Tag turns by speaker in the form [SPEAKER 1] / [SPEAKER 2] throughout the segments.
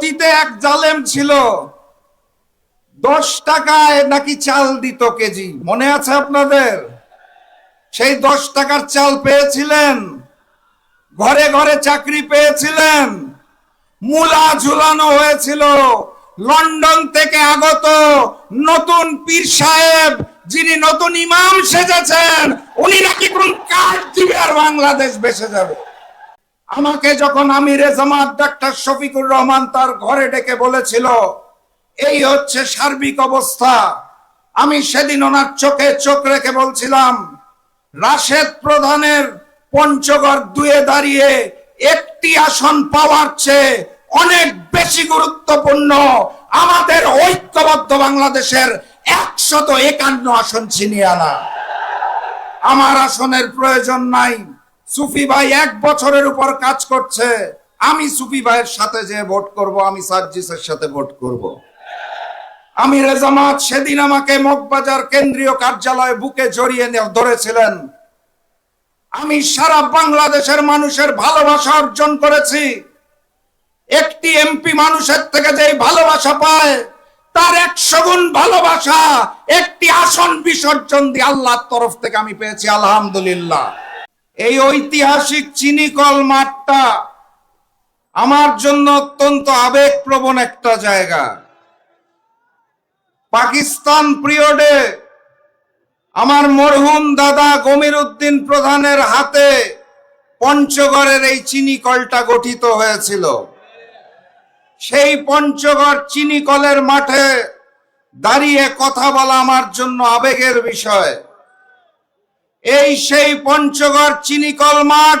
[SPEAKER 1] অতীতে এক জালেম ছিল। দশ টাকায় নাকি চাল দিত কেজি। মনে আছে আপনাদের? সেই দশ টাকার চাল পেয়েছিলেন। ঘরে ঘরে চাকরি পেয়েছিলেন। মূলা ঝুলানো হয়েছিল। লন্ডন থেকে আগত নতুন পীর সাহেব, যিনি নতুন ইমাম সেজেছেন, উনি নাকি কোন কার্ড দিবে আর বাংলাদেশ বেসে যাবে। আমাকে যখন আমিরে জামাত ডাক্তার শফিকুর রহমান তার ঘরে ডেকে বলেছিল, এই হচ্ছে সার্বিক অবস্থা। আমি সেদিন ওনার চোখে চোখ রেখে বলছিলাম, রাশেদ প্রধানের পঞ্চগড় দুয়ে দাঁড়িয়ে একটি আসন পাওয়ার চেয়ে অনেক বেশি গুরুত্বপূর্ণ। আমাদের ঐক্যবদ্ধ বাংলাদেশের একশত একান্ন আসন ছিনিয়ে আনা। আমার আসনের প্রয়োজন নাই। সুফি ভাই এক বছরের উপর কাজ করছে। আমি সুফি ভাইয়ের সাথে যে ভোট করব, আমি সার্জিসের সাথে ভোট করব। আমি রেজামাত সেদিন আমাকে মগবাজার কেন্দ্রীয় কার্যালয়ে বুকে জড়িয়ে ধরেছিলেন। আমি সারা বাংলাদেশের মানুষের ভালোবাসা অর্জন করেছি। একটি এমপি মানুষের থেকে যে ভালোবাসা পায়, তার একশো গুণ ভালোবাসা একটি আসন বিসর্জন দিয়ে আল্লাহর তরফ থেকে আমি পেয়েছি, আলহামদুলিল্লাহ। এই ঐতিহাসিক চিনিকল মাঠটা আমার জন্য অত্যন্ত আবেগপ্রবণ একটা জায়গা। পাকিস্তান পিরিয়ডে আমার মরহুম দাদা গমির উদ্দিন প্রধানের হাতে পঞ্চগড়ের এই চিনি কলটা গঠিত হয়েছিল। সেই পঞ্চগড় চিনি কলের মাঠে দাঁড়িয়ে কথা বলা আমার জন্য আবেগের বিষয়। এই সেই পঞ্চগড় চিনিকল মাঠ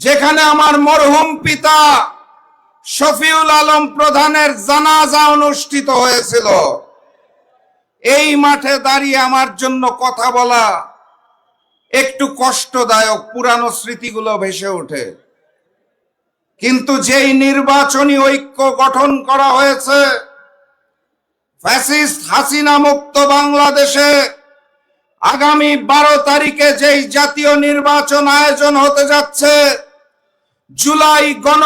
[SPEAKER 1] যেখানে আমার মরহুম পিতা শফিউল আলম প্রধানের জানাজা অনুষ্ঠিত হয়েছিল। এই মাঠে দাঁড়িয়ে আমার জন্য কথা বলা একটু কষ্টদায়ক পুরানো স্মৃতিগুলো ভেসে ওঠে। কিন্তু যেই নির্বাচনী ঐক্য গঠন করা হয়েছে, ফ্যাসিস্ট হাসিনা মুক্ত বাংলাদেশে আগামী বারো তারিখে যেই জাতীয় নির্বাচন আয়োজন হতে যাচ্ছে, জুলাই গণ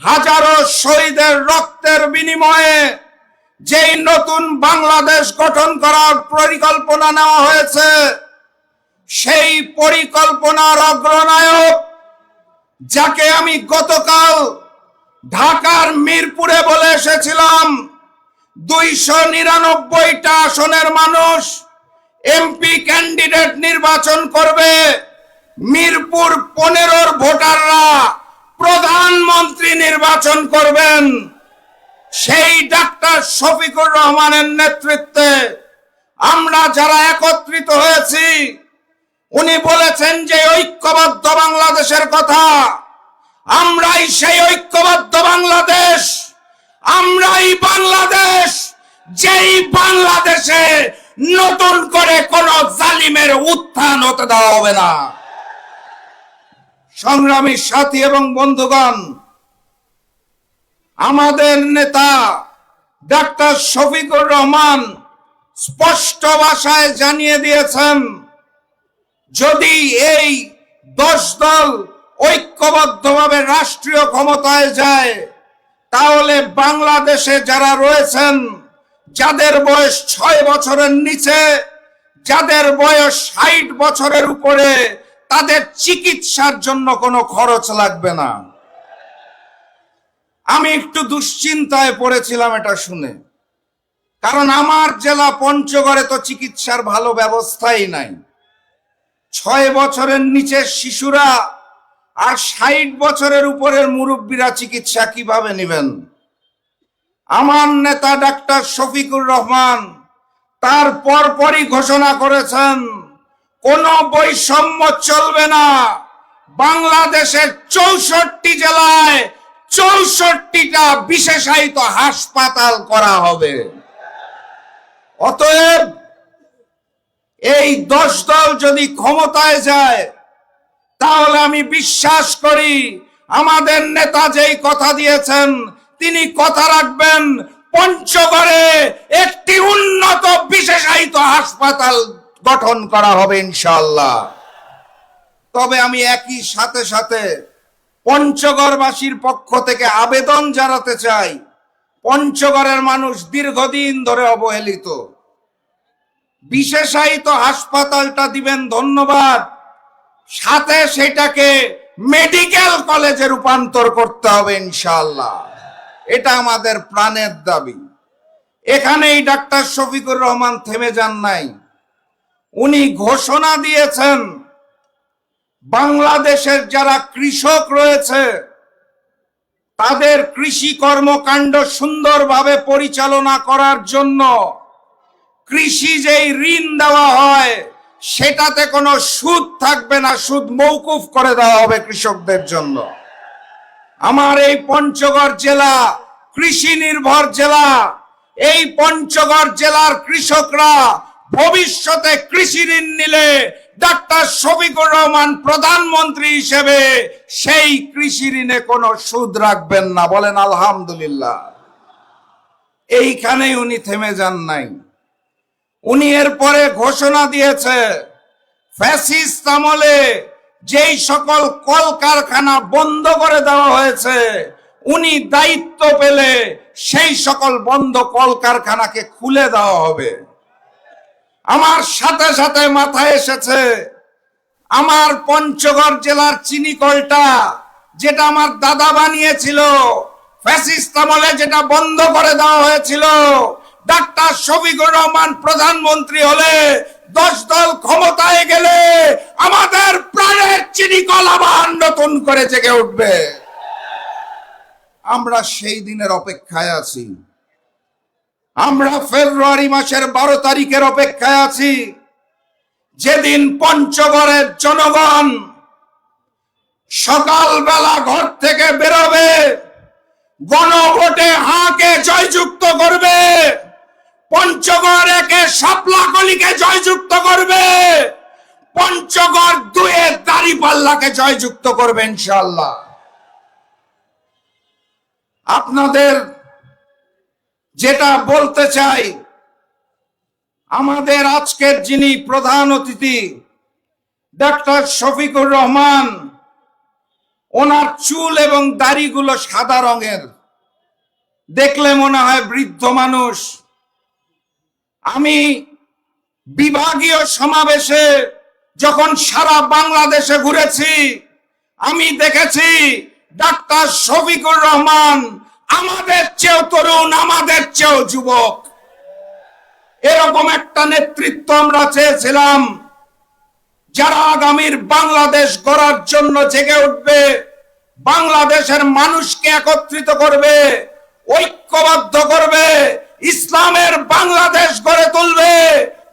[SPEAKER 1] হাজারো শহীদের রক্তের বিনিময়ে যেই নতুন বাংলাদেশ গঠন করার পরিকল্পনা নেওয়া হয়েছে, সেই পরিকল্পনার অগ্রনায়ক যাকে আমি গতকাল ঢাকার মিরপুরে বলে এসেছিলাম দুইশো নিরানব্বইটা আসনের মানুষ এমপি ক্যান্ডিডেট নির্বাচন করবে। মিরপুর পনেরোর ভোটাররা প্রধানমন্ত্রী নির্বাচন করবেন। সেই ডাক্তার শফিকুর রহমানের নেতৃত্বে আমরা যারা একত্রিত হয়েছি, উনি বলেছেন যে ঐক্যবদ্ধ বাংলাদেশের কথা। আমরাই সেই ঐক্যবদ্ধ বাংলাদেশ। আমরাই বাংলাদেশ, যেই বাংলাদেশে নতুন করে কোন জালিমের উত্থান হতে দেওয়া হবে না। সংগ্রামী সাথী এবং বন্ধুগণ, আমাদের নেতা ডাক্তার শফিকুর রহমান স্পষ্ট ভাষায় জানিয়ে দিয়েছেন, যদি এই দশ দল ঐক্যবদ্ধভাবে রাষ্ট্রীয় ক্ষমতায় যায় তাহলে বাংলাদেশে যারা রয়েছেন, যাদের বয়স ছয় বছরের নিচে, যাদের বয়স ষাট বছরের উপরে, তাদের চিকিৎসার জন্য কোনো খরচ লাগবে না। আমি একটু দুশ্চিন্তায় পড়েছিলাম এটা শুনে। কারণ আমার জেলা পঞ্চগড়ে তো চিকিৎসার ভালো ব্যবস্থাই নাই। ছয় বছরের নিচের শিশুরা আর ষাট বছরের উপরের মুরব্বীরা চিকিৎসা কীভাবে নেবেন? আমার নেতা ডাক্তার শফিকুর রহমান তার পরপরই ঘোষণা করেছেন, কোন বৈষম্য চলবে না। বাংলাদেশের চৌষট্টি জেলায় চৌষট্টিটা বিশেষায়িত হাসপাতাল করা হবে। অতএব এই দশ দল যদি ক্ষমতায় যায় তাহলে আমি বিশ্বাস করি, আমাদের নেতা যেই কথা দিয়েছেন, তিনি কথা রাখবেন পঞ্চগড়ে একটি উন্নত বিশেষায়িত হাসপাতাল গঠন করা হবে ইনশাল্লাহ তবে আমি একই সাথে সাথে পঞ্চগড়বাসীর পক্ষ থেকে আবেদন জানাতে চাই, পঞ্চগড়ের মানুষ দীর্ঘদিন ধরে অবহেলিত। বিশেষায়িত হাসপাতালটা দিবেন ধন্যবাদ। সাথে সেটাকে মেডিকেল কলেজে রূপান্তর করতে হবে ইনশাআল্লাহ। এটা আমাদের প্রাণের দাবি। এখানে এই ডাক্তার শফিকুর রহমান থেমে যান নাই। উনি ঘোষণা দিয়েছেন, বাংলাদেশের যারা কৃষক রয়েছে, তাদের কৃষি কর্মকাণ্ড সুন্দরভাবে পরিচালনা করার জন্য কৃষি যেই ঋণ দেওয়া হয় সেটাতে কোনো সুদ থাকবে না, সুদ মৌকুফ করে দেওয়া হবে কৃষকদের জন্য। আমার এই পঞ্চগড় জেলা, কৃষি নির্ভর জেলা, এই পঞ্চগড় জেলার কৃষকরা ভবিষ্যতে কৃষি ঋণ নিলে ডাক্তার শফিকুর রহমান প্রধানমন্ত্রী হিসেবে সেই কৃষি ঋণে কোনো সুদ রাখবেন না, বলেন আলহামদুলিল্লাহ। এইখানেই উনি থেমে যান নাই। উনি এরপরে ঘোষণা দিয়েছে, ফ্যাসিস্ট আমলে যেই সকল কলকারখানা বন্ধ করে দেওয়া হয়েছে, উনি দায়িত্ব পেলে সেই সকল বন্ধ কলকারখানাকে খুলে দেওয়া হবে। আমার সাথে সাথে মাথায় এসেছে, আমার পঞ্চগড় জেলার চিনি কলটা যেটা আমার দাদা বানিয়েছিল, ফ্যাসিস্ট আমলে যেটা বন্ধ করে দেওয়া হয়েছিল ডাক্তার শফিকুর রহমান প্রধানমন্ত্রী হলে দশ দল ক্ষমতায় গেলে আমাদের প্রাণের চিনি কল আবার নতুন করে জেগে উঠবে। আমরা সেই দিনের অপেক্ষায় আছি। আমরা ফেব্রুয়ারি মাসের বারো তারিখের অপেক্ষায় আছি। যেদিন পঞ্চগড়ের জনগণ সকালবেলা ঘর থেকে বেরোবে, গণভোটে হাকে জয়যুক্ত করবে। পঞ্চগড় একে শাপলা কলিকে জয়যুক্ত করবে। পঞ্চগড় দুয়ে দাড়ি পাল্লাকে জয়যুক্ত করবে ইনশাল্লাহ আপনাদের যেটা বলতে চাই, আমাদের আজকের যিনি প্রধান অতিথি, ডাক্তার শফিকুর রহমান, ওনার চুল এবং দাড়িগুলো সাদা রঙের। দেখলে মনে হয় বৃদ্ধ মানুষ। আমি বিভাগীয় সমাবেশে যখন সারা বাংলাদেশে ঘুরেছি, আমি দেখেছি ডাক্তার শফিকুর রহমান আমাদের চেয়েও তরুণ, আমাদের চেয়েও যুবক। এরকম একটা নেতৃত্ব আমরা চেয়েছিলাম, যারা আগামীর বাংলাদেশ গড়ার জন্য জেগে উঠবে, বাংলাদেশের মানুষকে একত্রিত করবে, ঐক্যবদ্ধ করবে ইসলামের বাংলাদেশ গড়ে তুলবে,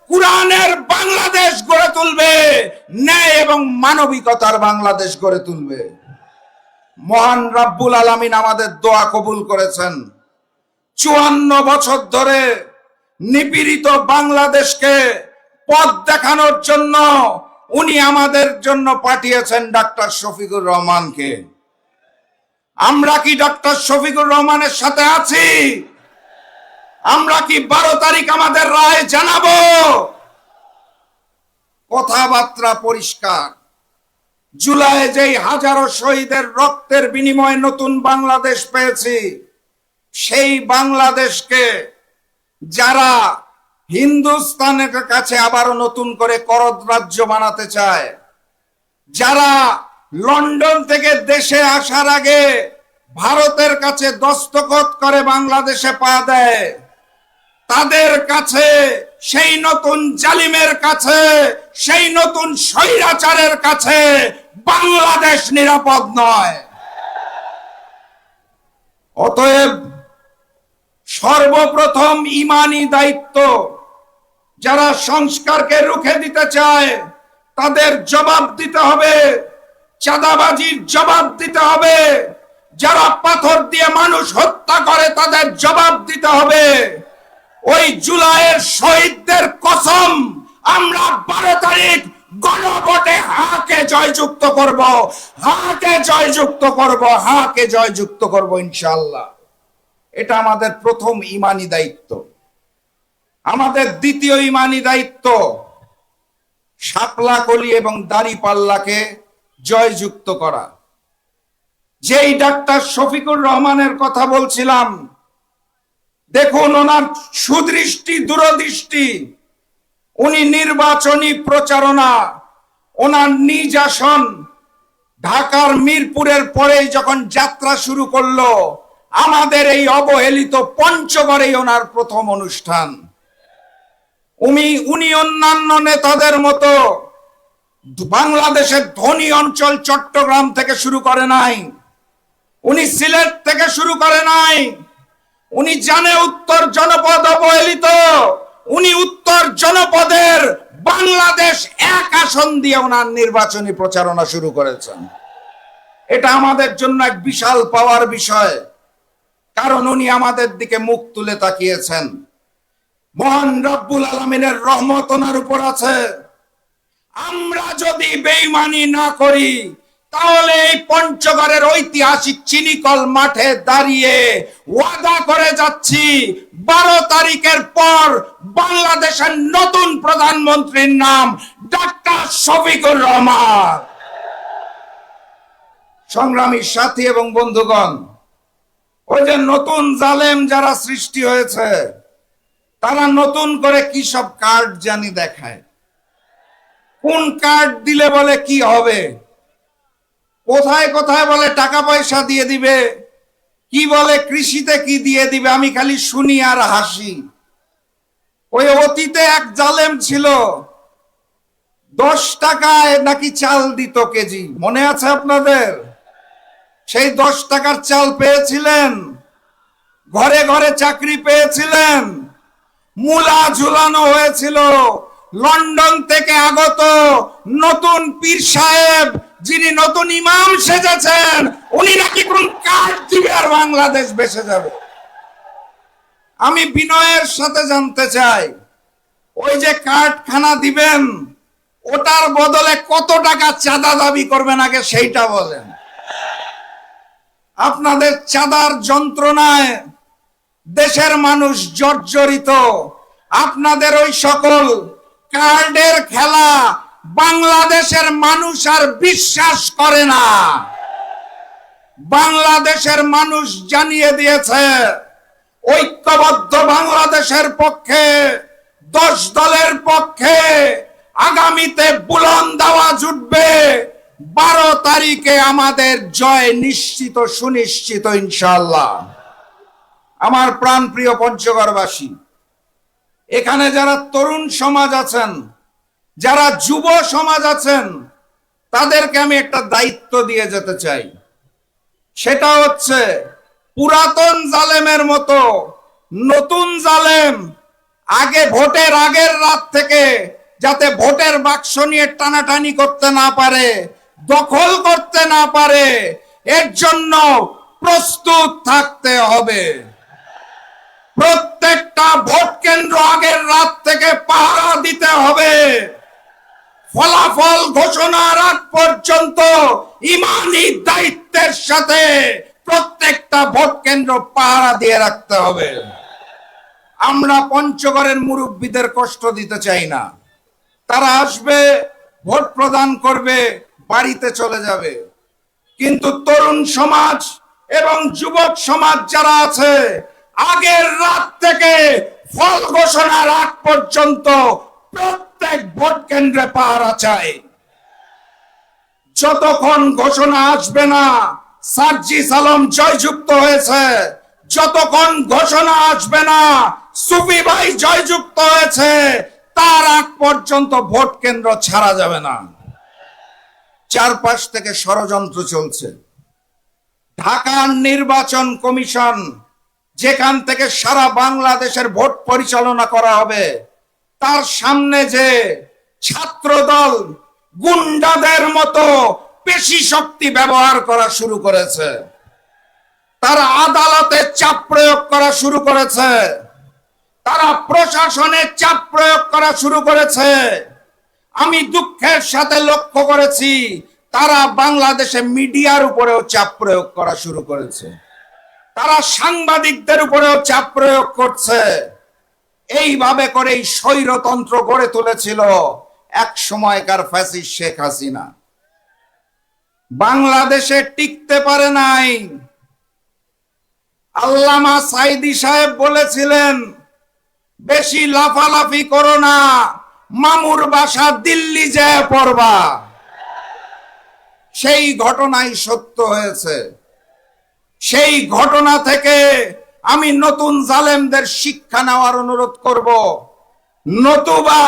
[SPEAKER 1] কোরআনের বাংলাদেশ গড়ে তুলবে, ন্যায় এবং মানবিকতার বাংলাদেশ গড়ে তুলবে। মহান রাব্বুল আলামিন আমাদের দোয়া কবুল করেছেন। চুয়ান্ন বছর ধরে নিপীড়িত বাংলাদেশকে পথ দেখানোর জন্য উনি আমাদের জন্য পাঠিয়েছেন ডাক্তার শফিকুর রহমানকে। আমরা কি ডাক্তার শফিকুর রহমানের সাথে আছি? আমরা কি বারো তারিখ আমাদের রায় জানাব? কথাবার্তা পরিষ্কার। জুলাই যেই হাজারো শহীদের রক্তের বিনিময়ে নতুন বাংলাদেশ পেয়েছি, সেই বাংলাদেশকে যারা হিন্দুস্তানের কাছে আবারও নতুন করে করদ রাজ্য বানাতে চায়, যারা লন্ডন থেকে দেশে আসার আগে ভারতের কাছে দস্তখত করে বাংলাদেশে পা দেয় তাদের কাছে, সেই নতুন জালিমের কাছে, সেই নতুন স্বৈরাচারের কাছে বাংলাদেশ নিরাপদ নয়। অতএব সর্বপ্রথম ইমানি দায়িত্ব যারা সংস্কারকে রুখে দিতে চায়, তাদের জবাব দিতে হবে, চাঁদাবাজির জবাব দিতে হবে, যারা পাথর দিয়ে মানুষ হত্যা করে তাদের জবাব দিতে হবে। ওই জুলাইয়ের শহীদদের কসম আমরা বারো তারিখ গণভোটে হাকে জয়যুক্ত করব, হাকে জয়যুক্ত করব, হাকে জয়যুক্ত করব ইনশাল্লাহ এটা আমাদের প্রথম ইমানি দায়িত্ব। আমাদের দ্বিতীয় ইমানি দায়িত্ব শাপলা কলি এবং দাড়ি পাল্লাকে জয়যুক্ত করা। যেই ডাক্তার শফিকুর রহমানের কথা বলছিলাম দেখুন ওনার সুদৃষ্টি, দূরদৃষ্টি। উনি নির্বাচনী প্রচারণা, ওনার নিজ আসন ঢাকার মিরপুরের পরে যখন যাত্রা শুরু করল, আমাদের এই অবহেলিত পঞ্চগড়েই ওনার প্রথম অনুষ্ঠান। উনি উনি অন্যান্য নেতাদের মতো বাংলাদেশের ধনী অঞ্চল চট্টগ্রাম থেকে শুরু করে নাই। উনি সিলেট থেকে শুরু করে নাই। উনি জানে উত্তর জনপদ অবহেলিত। উনি উত্তর জনপদের বাংলাদেশ এক আসন দিয়ে ওনার নির্বাচনী প্রচারণা শুরু করেছেন। এটা আমাদের জন্য এক বিশাল পাওয়ার বিষয়। কারণ উনি আমাদের দিকে মুখ তুলে তাকিয়েছেন। মহান রব্বুল আলমিনের রহমত ওনার উপর আছে। আমরা যদি বেইমানি না করি তাহলে এই পঞ্চগড়ের ঐতিহাসিক চিনিকল মাঠে দাঁড়িয়ে ওয়াদা করে যাচ্ছি, বারো তারিখের পর বাংলাদেশের নতুন প্রধানমন্ত্রীর নাম ডাক্তার শফিকুর রহমান। সংগ্রামী সাথী এবং বন্ধুগণ, ওই যে নতুন জালেম যারা সৃষ্টি হয়েছে, তারা নতুন করে কি সব কার্ড জানি দেখায়। কোন কার্ড দিলে বলে কি হবে? কোথায় কোথায় বলে টাকা পয়সা দিয়ে দিবে? কি বলে কৃষিতে কি দিয়ে দিবে? আমি খালি শুনি আর হাসি। ওই অতীতে এক জালেম ছিল। দশ টাকায় নাকি চাল দিত কেজি। মনে আছে আপনাদের? সেই দশ টাকার চাল পেয়েছিলেন। ঘরে ঘরে চাকরি পেয়েছিলেন। মূলা ঝুলানো হয়েছিল। লন্ডন থেকে আগত নতুন পীর সাহেব যিনি নতুন ইমাম সেজেছেন, উনি নাকি কোন কার্ড দিবে আর বাংলাদেশ বেসে যাবে। আমি বিনয়ের সাথে জানতে চাই, ওই যে কার্ডখানা দিবেন, ওটার বদলে কত টাকা চাঁদা দাবি করবেন আগে সেইটা বলেন। আপনাদের চাঁদার যন্ত্রণায় দেশের মানুষ জর্জরিত। আপনাদের ওই সকল কার্ডের খেলা বাংলাদেশের মানুষ আর বিশ্বাস করে না। বাংলাদেশের মানুষ জানিয়ে দিয়েছে, ঐক্যবদ্ধ বাংলাদেশের পক্ষে, দশ দলের পক্ষে আগামীতে বুলন্দ আওয়াজ উঠবে বারো তারিখে আমাদের জয় নিশ্চিত, সুনিশ্চিত ইনশাল্লাহ আমার প্রাণ প্রিয় পঞ্চগড়বাসী, এখানে যারা তরুণ সমাজ আছেন যারা যুব সমাজ আছেন, তাদেরকে আমি একটা দায়িত্ব দিয়ে যেতে চাই। সেটা হচ্ছে পুরাতন জালেমের মতো নতুন জালেম আগে ভোটের আগের রাত থেকে যাতে ভোটের বাক্স নিয়ে টানাটানি করতে না পারে, দখল করতে না পারে, এর জন্য প্রস্তুত থাকতে হবে। প্রত্যেকটা ভোট কেন্দ্র আগের রাত থেকে পাহারা দিতে হবে। ফলাফল ঘোষণার আগ পর্যন্ত ইমানি দায়িত্বের সাথে প্রত্যেকটা ভোট কেন্দ্র পাহারা দিয়ে রাখতে হবে। আমরা পঞ্চগড়ের মুরব্বীদের কষ্ট দিতে চাই না। তারা আসবে, ভোট প্রদান করবে, বাড়িতে চলে যাবে। কিন্তু তরুণ সমাজ এবং যুবক সমাজ যারা আছে, আগের রাত থেকে ফল ঘোষণার আগ পর্যন্ত প্রত্যেক ভোট কেন্দ্রে পাহারা চাই। যতক্ষণ ঘোষণা আসবে না সার্জি সালম জয়যুক্ত হয়েছে। যতক্ষণ ঘোষণা আসবে না, সুফি ভাই জয়যুক্ত হয়েছে, তার আগ পর্যন্ত ভোট কেন্দ্র ছাড়া যাবে না। চারপাশ থেকে ষড়যন্ত্র চলছে। ঢাকার নির্বাচন কমিশন, যেখান থেকে সারা বাংলাদেশের ভোট পরিচালনা করা হবে তার সামনে যে ছাত্র দল গুন্ডাদের মতো পেশি শক্তি ব্যবহার করা শুরু করেছে, তারা আদালতে চাপ প্রয়োগ করা শুরু করেছে, তারা প্রশাসনে চাপ প্রয়োগ করা শুরু করেছে। আমি দুঃখের সাথে লক্ষ্য করেছি, তারা বাংলাদেশে মিডিয়ার উপরেও চাপ প্রয়োগ করা শুরু করেছে। তারা সাংবাদিকদের উপরেও চাপ প্রয়োগ করছে। এইভাবে করে এই স্বৈরতন্ত্র গড়ে তুলেছিল এক সময়কার ফ্যাসিস শেখ হাসিনা। বাংলাদেশে টিকতে পারে নাই। আল্লামা সাইদি সাহেব বলেছিলেন, বেশি লাফালাফি করো না, মামুর বাসা দিল্লি যায় পড়বা। সেই ঘটনাই সত্য হয়েছে। সেই ঘটনা থেকে আমি নতুন জালেমদের শিক্ষা নেওয়ার অনুরোধ করব। নতুবা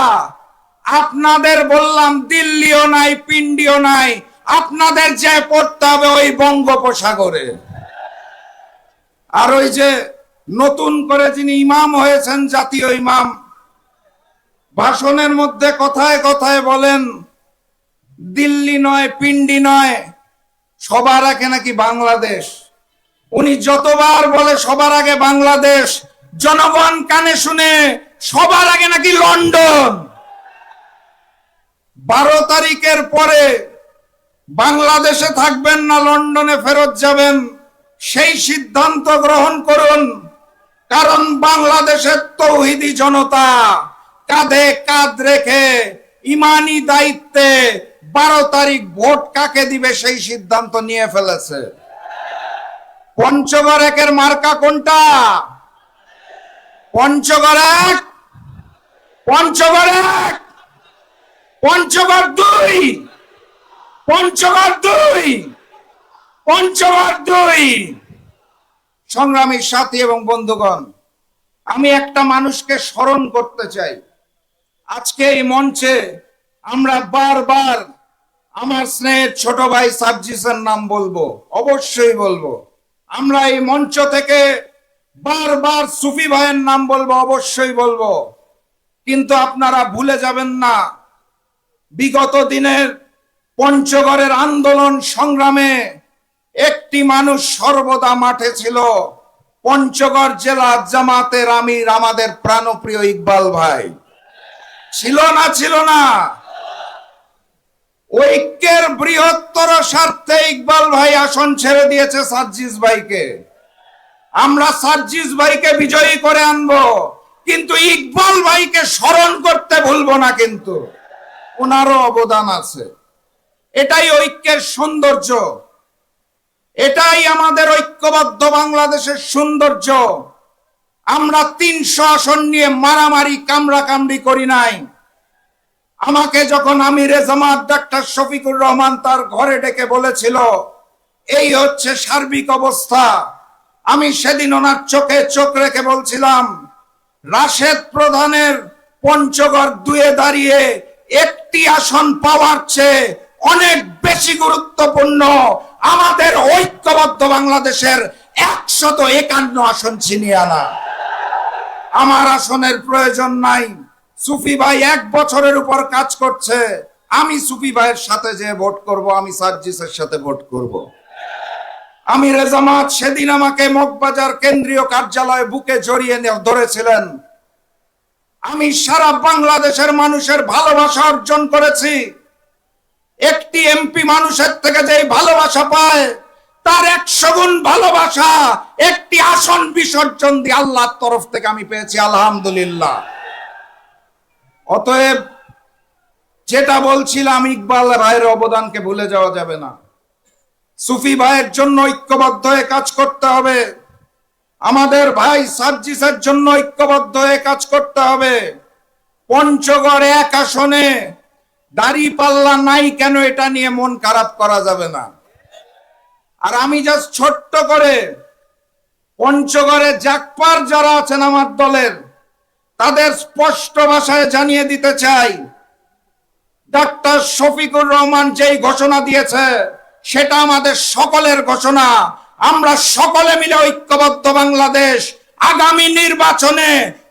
[SPEAKER 1] আপনাদের বললাম, দিল্লিও নাই, পিন্ডিও নাই, আপনাদের যে পড়তে হবে ওই বঙ্গোপসাগরে। আর ওই যে নতুন করে যিনি ইমাম হয়েছেন, জাতীয় ইমাম, ভাষণের মধ্যে কথায় কথায় বলেন, দিল্লি নয়, পিন্ডি নয়, সবার আগে নাকি বাংলাদেশ। উনি যতবার বলে সবার আগে বাংলাদেশ, জনগণ কানে শুনে সবার আগে নাকি লন্ডন। বারো তারিখের পরে বাংলাদেশে থাকবেন না, লন্ডনে ফেরত যাবেন, সেই সিদ্ধান্ত গ্রহণ করুন, কারণ বাংলাদেশের তৌহিদি জনতা কাঁধে কাঁধ রেখে ইমানি দায়িত্বে বারো তারিখ ভোট কাকে দিবে সেই সিদ্ধান্ত নিয়ে ফেলেছে। পঞ্চগড় একের মার্কা কোনটা? পঞ্চগড় এক পঞ্চগড় এক পঞ্চগড় দুই পঞ্চগড় দুই পঞ্চগড় দুই। সংগ্রামী সাথী এবং বন্ধুগণ, আমি একটা মানুষকে স্মরণ করতে চাই। আজকে এই মঞ্চে আমরা বারবার আমার স্নেহের ছোট ভাই সাবজিসের নাম বলব, অবশ্যই বলব। আমরা এই মঞ্চ থেকে বারবার সুফি ভাইয়ের নাম বলব, অবশ্যই বলব। কিন্তু আপনারা ভুলে যাবেন না, বিগত দিনের পঞ্চগড়ের আন্দোলন সংগ্রামে একটি মানুষ সর্বদা মাঠে ছিল, পঞ্চগড় জেলা জামাতের আমির আমাদের প্রাণপ্রিয় ইকবাল ভাই। ছিল না ছিল না। ঐক্যের বৃহত্তর স্বার্থে ইকবাল ভাই আসন ছেড়ে দিয়েছে সার্জিস ভাইকে। আমরা সার্জিস ভাইকে বিজয়ী করে আনব, কিন্তু ইকবাল ভাইকে স্মরণ করতে ভুলবো না কিন্তু। ওনারও অবদান আছে। এটাই ঐক্যের সৌন্দর্য। এটাই আমাদের ঐক্যবদ্ধ বাংলাদেশের সৌন্দর্য। আমরা তিনশো আসন নিয়ে মারামারি কামড়া কামড়ি করি নাই। আমাকে যখন আমিরে জামাত ডাক্তার শফিকুর রহমান তার ঘরে ডেকে বলেছিল, এই হচ্ছে সার্বিক অবস্থা। আমি সেদিন ওনার চোখে চোখ রেখে বলছিলাম, রাশেদ প্রধানের পঞ্চগড় দুয়ে দাঁড়িয়ে একটি আসন পাওয়ার চেয়ে অনেক বেশি গুরুত্বপূর্ণ। আমাদের ঐক্যবদ্ধ বাংলাদেশের একশত একান্ন আসন ছিনিয়ে আনা। আমার আসনের প্রয়োজন নাই। সুফি ভাই এক বছরের উপর কাজ করছে। আমি সুফি ভাইয়ের সাথে যে ভোট করব, আমি সার্জিসের সাথে ভোট করব। আমি রেজামাত সেদিন আমাকে মগবাজার কেন্দ্রীয় কার্যালয়ে বুকে জড়িয়ে ধরেছিলেন। আমি সারা বাংলাদেশের মানুষের ভালোবাসা অর্জন করেছি। একটি এমপি মানুষের থেকে যে ভালোবাসা পায়, তার একশো গুণ ভালোবাসা একটি আসন বিসর্জন দিয়ে আল্লাহর তরফ থেকে আমি পেয়েছি, আলহামদুলিল্লাহ। অতএব যেটা বলছিলাম ইকবাল ভাইয়ের অবদানকে ভুলে যাওয়া যাবে না। সুফি ভাইয়ের জন্য ঐক্যবদ্ধ হয়ে কাজ করতে হবে। আমাদের ভাই সার্জিসের জন্য ঐক্যবদ্ধ হয়ে কাজ করতে হবে। পঞ্চগড় এক আসনে দাড়ি পাল্লা নাই কেন এটা নিয়ে মন খারাপ করা যাবে না। আর আমি জাস্ট ছোট্ট করে পঞ্চগড়ে জাকপার যারা আছেন আমার দলের তাদের স্পষ্ট ভাষায় জানিয়ে দিতে চাই, ডাক্তার শফিকুর রহমান যেই ঘোষণা দিয়েছে, সেটা আমাদের সকলের ঘোষণা। আমরা সকলে মিলে ঐক্যবদ্ধ বাংলাদেশ। আগামী নির্বাচনে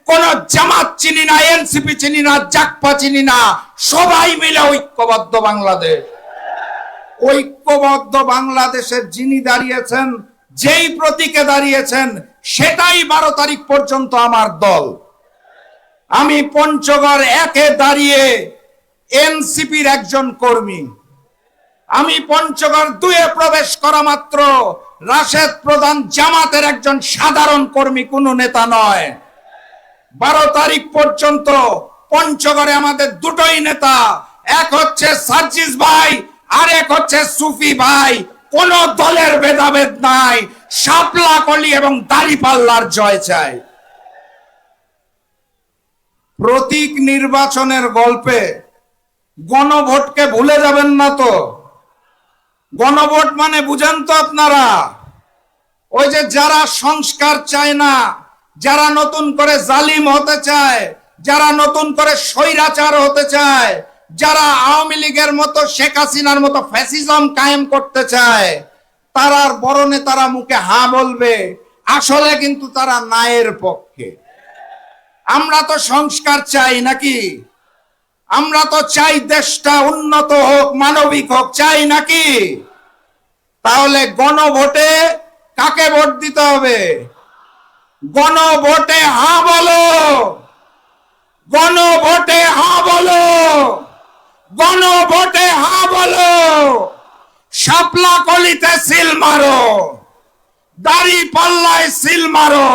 [SPEAKER 1] কোন জামাত চিনি না, এনসিপি চিনি না জাকপা চিনি না, সবাই মিলে ঐক্যবদ্ধ বাংলাদেশ। ঐক্যবদ্ধ বাংলাদেশের যিনি দাঁড়িয়েছেন, যেই প্রতীকে দাঁড়িয়েছেন, সেটাই বারো তারিখ পর্যন্ত আমার দল। আমি পঞ্চগড় একে দাঁড়িয়ে এনসিপির একজন কর্মী। আমি পঞ্চগড় দুয়ে প্রবেশ করা মাত্র রাশেদ প্রধান জামাতের একজন সাধারণ কর্মী, কোনো নেতা নয়। বারো তারিখ পর্যন্ত পঞ্চগড়ে আমাদের দুটোই নেতা, এক হচ্ছে সার্জিস ভাই আরেক হচ্ছে সুফি ভাই। কোন দলের ভেদাভেদ নাই। শাপলা কলি এবং দাড়ি পাল্লার জয় চাই। প্রতীক নির্বাচনের গল্পে গণভোটকে ভুলে যাবেন না তো। গণভোট মানে বুঝেন তো আপনারা, ওই যে যারা সংস্কার চায় না, যারা নতুন করে জালিম হতে চায়, যারা নতুন করে স্বৈরাচার হতে চায়, যারা আওয়ামী লীগের মতো শেখ হাসিনার মতো ফ্যাসিজম কায়েম করতে চায়, তারার বরণে তারা মুখে হা বলবে, আসলে কিন্তু তারা নায়ের পক্ষে। আমরা তো সংস্কার চাই নাকি? আমরা তো চাই দেশটা উন্নত হোক, মানবিক হোক, চাই নাকি? তাহলে গণভোটে কাকে ভোট দিতে হবে? গণভোটে হা বলো। গণভোটে হা বলো। গণভোটে হা বলো। শাপলা কলিতে সিল মারো। দাড়ি পাল্লায় সিল মারো।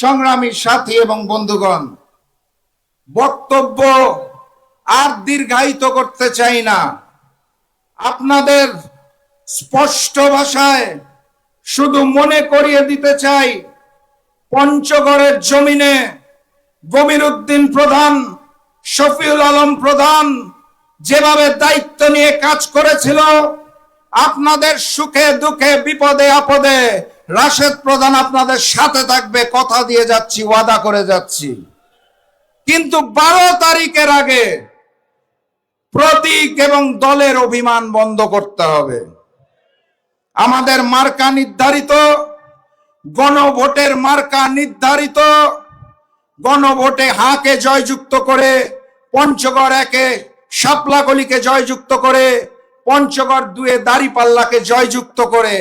[SPEAKER 1] সংগ্রামী সাথী এবং বন্ধুগণ, বক্তব্য আর দীর্ঘায়িত করতে চাই না। আপনাদের স্পষ্ট ভাষায় শুধু মনে করিয়ে দিতে চাই, পঞ্চগড়ের জমিনে গমির উদ্দিন প্রধান, শফিউল আলম প্রধান যেভাবে দায়িত্ব নিয়ে কাজ করেছিল, আপনাদের সুখে দুঃখে বিপদে আপদে রাশেদ প্রধান আপনাদের সাথে থাকবে, কথা দিয়ে যাচ্ছি, ওয়াদা করে যাচ্ছি। কিন্তু বারো তারিখের আগে প্রতীক এবং দলের অভিমান বন্ধ করতে হবে। আমাদের মার্কা নির্ধারিত, গণভোটের মার্কা নির্ধারিত, গণভোটে হাকে জয়যুক্ত করে, পঞ্চগড় একে শাপলাকলিকে জয়যুক্ত করে, পঞ্চগড় দুয়ে দাড়িপাল্লাকে জয়যুক্ত করে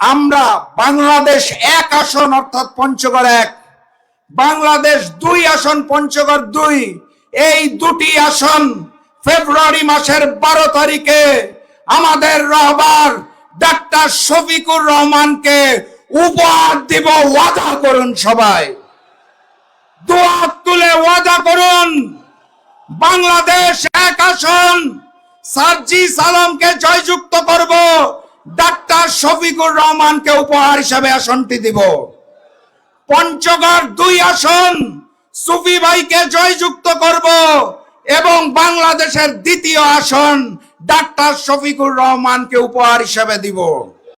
[SPEAKER 1] আমরা বাংলাদেশ এক আসন অর্থাৎ পঞ্চগড় এক, বাংলাদেশ দুই আসন পঞ্চগড় দুই। এই দুটি আসন ফেব্রুয়ারি মাসের বারো তারিখে আমাদের রহবার ডাক্তার শফিকুর রহমানকে উপহার দিব ওয়াদা করুন সবাই। দুয়ার তুলে ওয়াদা করুন। বাংলাদেশ এক আসন। সার্জি সালামকে জয়যুক্ত করব। ডাক্তার শফিকুর রহমানকে উপহার হিসাবে আসনটি দিব। পঞ্চগড় দুই আসন সুফি ভাইকে জয়যুক্ত করব এবং বাংলাদেশের দ্বিতীয় আসন ডাক্তার শফিকুর রহমানকে উপহার হিসাবে দিব।